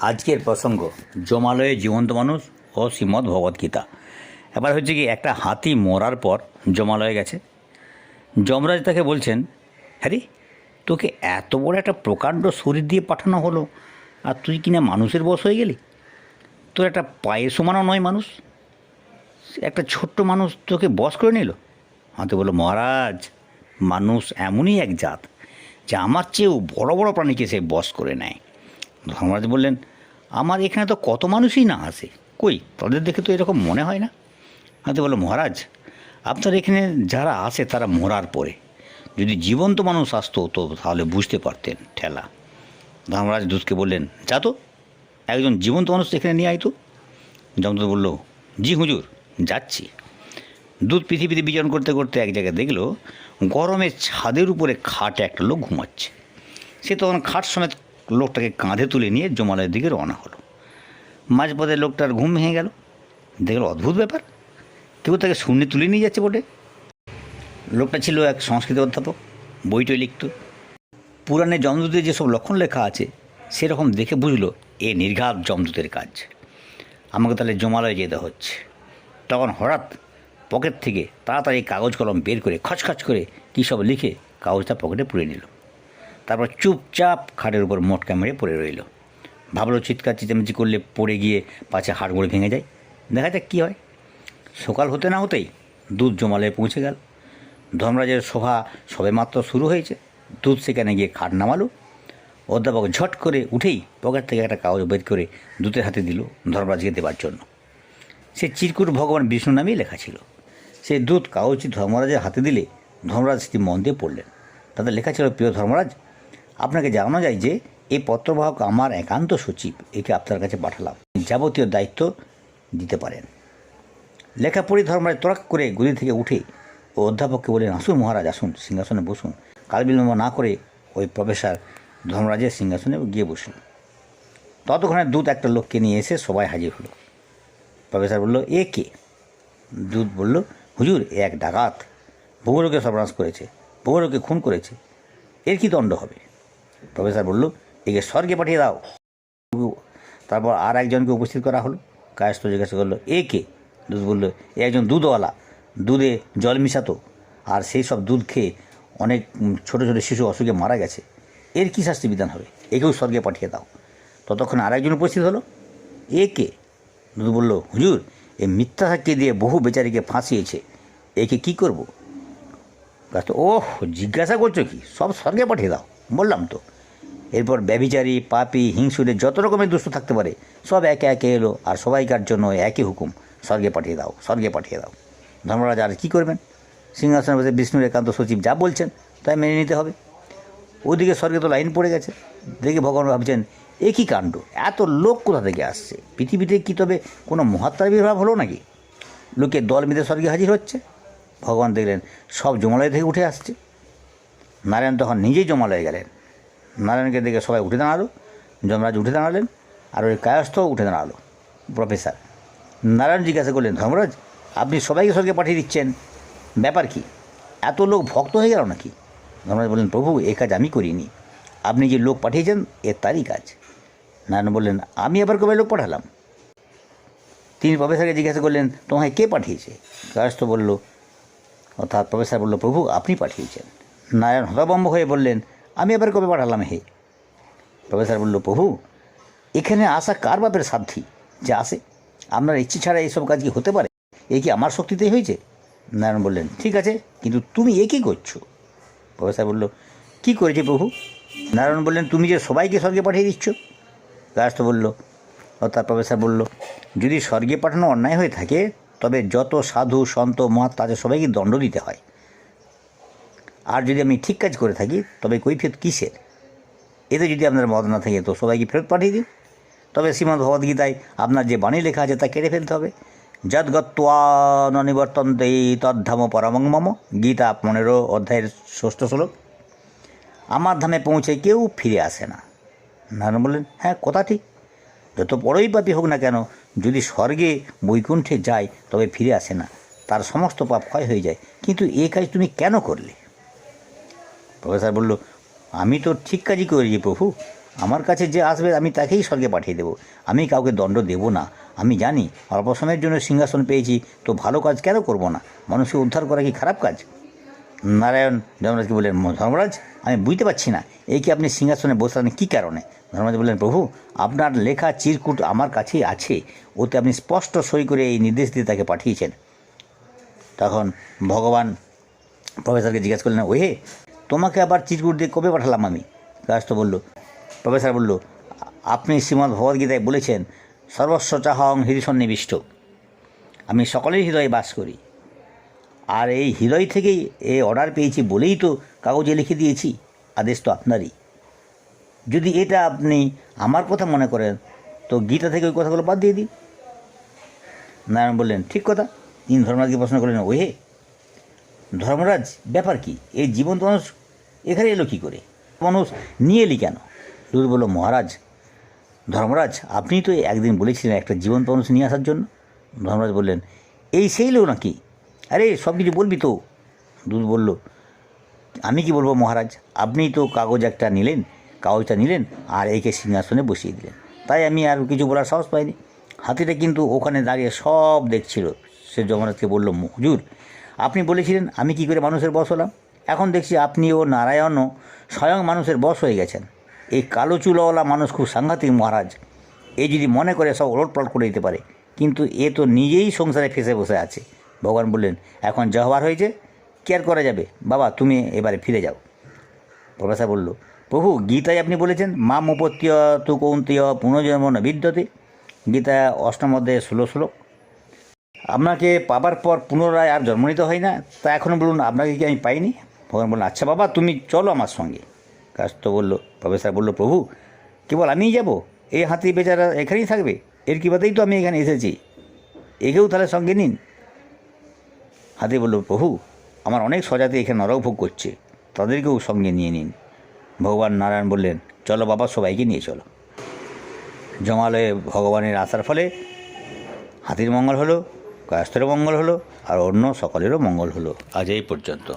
আজকের প্রসঙ্গ, জমালয়ে জীবন্ত মানুষ ও শ্রীমদ্ ভগবদ্গীতা এবার হচ্ছে কি, একটা হাতি মরার পর জমালয়ে গেছে। যমরাজ তাকে বলছেন হ্যারি তোকে এত বড় একটা প্রকাণ্ড শরীর দিয়ে পাঠানো হলো, আর তুই কিনা মানুষের বস হয়ে গেলি? তোর একটা পায়ের সমানও নয় মানুষ। একটা ছোট্ট মানুষ তোকে বস করে নিল? হাতে বলল, মহারাজ, মানুষ এমনই এক জাত, যে আমার চেয়েও বড় বড় প্রাণীকে সে বস করে নেয়। ধর্মরাজ বললেন, আমার এখানে তো কত মানুষই না আসে কই, তাদের দেখে তো এরকম মনে হয় না? হাতে বলল, মহারাজ, আপনার এখানে যারা আসে তারা মরার পরে। যদি জীবন্ত মানুষ আসতো তো তাহলে বুঝতে পারতেন ঠেলা। ধর্মরাজ দূতকে বললেন, যা তো, একজন জীবন্ত মানুষ এখানে নিয়ে আইতো যমদূত বলল, জি হুজুর, যাচ্ছি। দুধ পৃথিবীতে বিচরণ করতে করতে এক জায়গায় দেখল, গরমে ছাদের উপরে খাটে একটা লোক ঘুমাচ্ছে। সে তখন খাট সমেত লোকটাকে কাঁধে তুলে নিয়ে জমালয়ের দিকে রওনা হলো। মাঝপথে লোকটার ঘুম ভেঙে গেল। দেখল অদ্ভুত ব্যাপার। কেউ তাকে শূন্যে তুলে নিয়ে যাচ্ছে বটে। লোকটা ছিল এক সংস্কৃত অধ্যাপক বইটই লিখত। পুরাণে যমদূতের যেসব লক্ষণ লেখা আছে, সেরকম দেখে বুঝলো, এ নির্ঘাত যমদূতের কাজ। আমাকে তাহলে জমালয়ে যেতে হচ্ছে। তখন হঠাৎ পকেট থেকে তাড়াতাড়ি কাগজ কলম বের করে খচখচ করে কী সব লিখে কাগজটা পকেটে পুড়ে নিল। তারপর চুপচাপ খাটের উপর মোটকা মেরে পড়ে রইল। ভাবলো চিৎকার চেঁচামেচি করলে পড়ে গিয়ে পাছে হাড়গোড়ে ভেঙে যায়। দেখা যাক কী হয়। সকাল হতে না হতেই দুধ জমালয়ে পৌঁছে গেল। ধর্মরাজের সভা সবেমাত্র শুরু হয়েছে। দুধ সেখানে গিয়ে খাট নামালো। অধ্যাপক ঝট করে উঠেই পকেট থেকে একটা কাগজ বের করে দুধের হাতে দিল ধর্মরাজকে দেবার জন্য। সে চিরকুট ভগবান বিষ্ণু নামেই লেখা ছিল। সে দুধ কাগজটি ধর্মরাজের হাতে দিলে ধর্মরাজ সেটি মন দিয়ে পড়লেন। তাতে লেখা ছিল, প্রিয় ধর্মরাজ আপনাকে জানানো যায় যে এই পত্রবাহক আমার একান্ত সচিব, একে আপনার কাছে পাঠালাম। যাবতীয় দায়িত্ব দিতে পারেন। লেখা পড়ি ধর্মরাজ তরাক করে গুলি থেকে উঠে ও অধ্যাপককে বলেন, আসুন মহারাজ, আসুন, সিংহাসনে বসুন। কাল বিলম্ব না করে ওই প্রফেসর ধর্মরাজের সিংহাসনে গিয়ে বসুন। ততক্ষণে দূত একটা লোককে নিয়ে এসে সবাই হাজির হলো। প্রফেসর বলল, এ কে? দূত বলল, হুজুর, এ এক ডাকাত। ভূগোলকে সর্বনাশ করেছে ভূগোলকে খুন করেছে। এর কি দণ্ড হবে? প্রফেসর বলল, একে স্বর্গে পাঠিয়ে দাও। তারপর আর একজনকে উপস্থিত করা হলো। কায়স্থ জিজ্ঞাসা করল, এ কে? দুধ বলল, এ একজন দুধওয়ালা। দুধে জল মিশাতো আর সেই সব দুধ খেয়ে অনেক ছোট ছোট শিশু অসুখে মারা গেছে। এর কী শাস্তি বিধান হবে? একেও স্বর্গে পাঠিয়ে দাও। ততক্ষণ আরেকজন উপস্থিত হলো। এ কে? দুধ বলল, হুজুর, এ মিথ্যা সাক্ষী দিয়ে বহু বেচারিকে ফাঁসিয়েছে। একে কি করব? গাছ ওহ, জিজ্ঞাসা করছ কি? সব স্বর্গে পাঠিয়ে দাও। বললাম তো। এরপর ব্যভিচারী, পাপি হিংসুরে যত রকমের দুষ্ট থাকতে পারে, সব একে একে এলো আর সবাইকার জন্য একই হুকুম, স্বর্গে পাঠিয়ে দাও, স্বর্গে পাঠিয়ে দাও। ধর্মরাজ আর কী করবেন? সিংহাসনে বসে বিষ্ণুর একান্ত সচিব যা বলছেন, তাই মেনে নিতে হবে। ওদিকে স্বর্গে তো লাইন পড়ে গেছে। দেখে ভগবান ভাবছেন, এ কী কাণ্ড? এত লোক কোথা থেকে আসছে? পৃথিবীতে কি তবে কোনো মহাত্মার বিভাব হলো নাকি? লোকে দল মিলে স্বর্গে হাজির হচ্ছে। ভগবান দেখলেন, সব জমালয় থেকে উঠে আসছে। নারায়ণ তখন নিজেই জমালয়ে গেলেন। নারায়ণকে দেখে সবাই উঠে দাঁড়াল, যমরাজ উঠে দাঁড়ালেন আর ওই কায়স্থও উঠে দাঁড়াল, প্রফেসর। নারায়ণ জিজ্ঞাসা করলেন, ধর্মরাজ, আপনি সবাইকে স্বর্গে পাঠিয়ে দিচ্ছেন, ব্যাপার কি? এত লোক ভক্ত হয়ে গেল নাকি? ধর্মরাজ বললেন, প্রভু, এ কাজ আমি করিনি। আপনি যে লোক পাঠিয়েছেন এ তারই কাজ। নারায়ণ বললেন, আমি আবার কবে লোক পাঠালাম? তিনি প্রফেসরকে জিজ্ঞাসা করলেন, তোমায় কে পাঠিয়েছে? কায়স্থ বলল, অর্থাৎ প্রফেসর বলল, প্রভু, আপনি পাঠিয়েছেন। নারায়ণ হতবম্ব হয়ে বললেন, আমি এবার কবে পাঠালাম হে? প্রফেসর বলল, প্রভু, এখানে আসা কার বাপের সাধ্যি যে আসে আপনার ইচ্ছে ছাড়া এইসব কাজ কি হতে পারে? এ কি আমার শক্তিতেই হয়েছে? নারায়ণ বললেন, ঠিক আছে, কিন্তু তুমি এ কী করছ? প্রফেসর বলল, কি করেছে প্রভু? নারায়ণ বললেন, তুমি যে সবাইকে স্বর্গে পাঠিয়ে দিচ্ছ? গায়স্থ বলল অর্থাৎ প্রফেসর বলল, যদি স্বর্গে পাঠানো অন্যায় হয়ে থাকে, তবে যত সাধু, সন্ত মহাত তাদের সবাইকে দণ্ড দিতে হয়। আর যদি আমি ঠিক কাজ করে থাকি, তবে কৈফিয়ত কিসের? এতে যদি আপনার মত না থাকে, তো সবাইকে ফেরত পাঠিয়ে দিন। তবে শ্রীমদ্ ভগবদ্গীতায় আপনার যে বাণী লেখা আছে, তা কেড়ে ফেলতে হবে। যদ্গত্বা ননিবর্তন্তে তদ্ধাম পরমং মম। গীতা পনেরো অধ্যায়ের ষষ্ঠ শ্লোক। আমার ধামে পৌঁছে কেউ ফিরে আসে না। নারায়ণ বললেন হ্যাঁ কথা ঠিক। যত বড়ই পাপী হোক না কেন, যদি স্বর্গে বৈকুণ্ঠে যায়, তবে ফিরে আসে না। তার সমস্ত পাপ ক্ষয় হয়ে যায়। কিন্তু এ কাজ তুমি কেন করলে? প্রফেসর বলল, আমি তো ঠিক কাজই করেছি প্রভু। আমার কাছে যে আসবে, আমি তাকেই স্বর্গে পাঠিয়ে দেবো। আমি কাউকে দণ্ড দেব না। আমি জানি অল্প সময়ের জন্য সিংহাসন পেয়েছি, তো ভালো কাজ কেন করব না? মানুষকে উদ্ধার করা কি খারাপ কাজ? নারায়ণ ধর্মরাজকে বললেন? ধর্মরাজ? আমি বুঝতে পারছি না। এই কি আপনি সিংহাসনে বসলেন কী কারণে? ধর্মরাজ বললেন, প্রভু, আপনার লেখা চিরকুট আমার কাছেই আছে। ওতে আপনি স্পষ্ট সই করে এই নির্দেশ দিয়ে তাকে পাঠিয়েছেন। তখন ভগবান প্রফেসরকে জিজ্ঞেস করলেন, ওহে তোমাকে আবার চিরকুট দিয়ে কবে পাঠালাম আমি? কাস্ত বলল, প্রফেসর বলল "আ- আপনি শ্রীমদ্ ভগবদ্গীতায় বলেছেন, সর্বস্ব চাহং হৃদয় সন্নিবিষ্ট। আমি সকলের হৃদয়ে বাস করি। আর এই হৃদয় থেকেই এই অর্ডার পেয়েছি বলেই তো কাগজে লিখে দিয়েছি, আদেশ তো আপনারই। যদি এটা আপনি আমার কথা মনে করেন, তো গীতা থেকে ওই কথাগুলো বাদ দিয়ে দিই নারায়ণ বললেন, ঠিক কথা। তিনি ধর্মরাজকে প্রশ্ন করলেন, ওহে, ধর্মরাজ, ব্যাপার কি? এই জীবন্ত মানুষ এখানে এলো কী করে? মানুষ নিয়ে এলি কেন? দুর বলল, মহারাজ, ধর্মরাজ আপনি তো একদিন বলেছিলেন একটা জীবন্ত মানুষ নিয়ে আসার জন্য। ধর্মরাজ বললেন, এই সেই লোক নাকি? আরে, সব কিছু বলবি তো? দুধ বলল, আমি কি বলব মহারাজ? আপনি তো কাগজ একটা নিলেন, কাগজটা নিলেন, আর একে সিংহাসনে বসিয়ে দিলেন। তাই আমি আর কিছু বলার সাহস পাইনি। হাতিটা কিন্তু ওখানে দাঁড়িয়ে সব দেখছিল। সে যমরাজকে বলল, হুজুর, আপনি বলেছিলেন আমি কি করে মানুষের বস হলাম? এখন দেখছি আপনি ও নারায়ণও স্বয়ং মানুষের বস হয়ে গেছেন। এই কালো চুলওয়ালা মানুষ খুব সাংঘাতিক মহারাজ। এ যদি মনে করে সব ওলটপালট করে দিতে পারে, কিন্তু এ তো নিজেই সংসারে ফেসে বসে আছে। ভগবান বললেন, এখন যা হয়েছে কেয়ার করা যাবে? বাবা, তুমি এবারে ফিরে যাও। প্রফেসর বলল, প্রভু, গীতায় আপনি বলেছেন মা মুপত্তীয় তু কৌন্তীয় পুনর্জন্ম বিদ্যতে। গীতা অষ্টম অধ্যায়ে ষোলো শ্লোক। আপনাকে পাবার পর পুনরায় আর জন্ম নিতে হয় না। তা এখনও বলুন, আপনাকে কি আমি পাইনি? ভগবান বললেন আচ্ছা বাবা, তুমি চলো আমার সঙ্গে। কাস্ত বলল, প্রফেসর বলল, প্রভু, কেবল আমিই যাব? এই হাতি বেচারা এখানেই থাকবে? এর কি বাদেই তো আমি এখানে এসেছি? একেও তাহলে সঙ্গে নিন? হাতি বলল, প্রভু, আমার অনেক স্বজাতি এখানে নরকভোগ করছে। তাদেরকেও সঙ্গে নিয়ে নিন। ভগবান নারায়ণ বললেন, চলো বাবা, সবাইকে নিয়ে চলো। জমালয়ে ভগবানের আসার ফলে হাতির মঙ্গল হলো কায়স্থেরও মঙ্গল হলো, আর অন্য সকলেরও মঙ্গল হলো। আজ এই পর্যন্ত।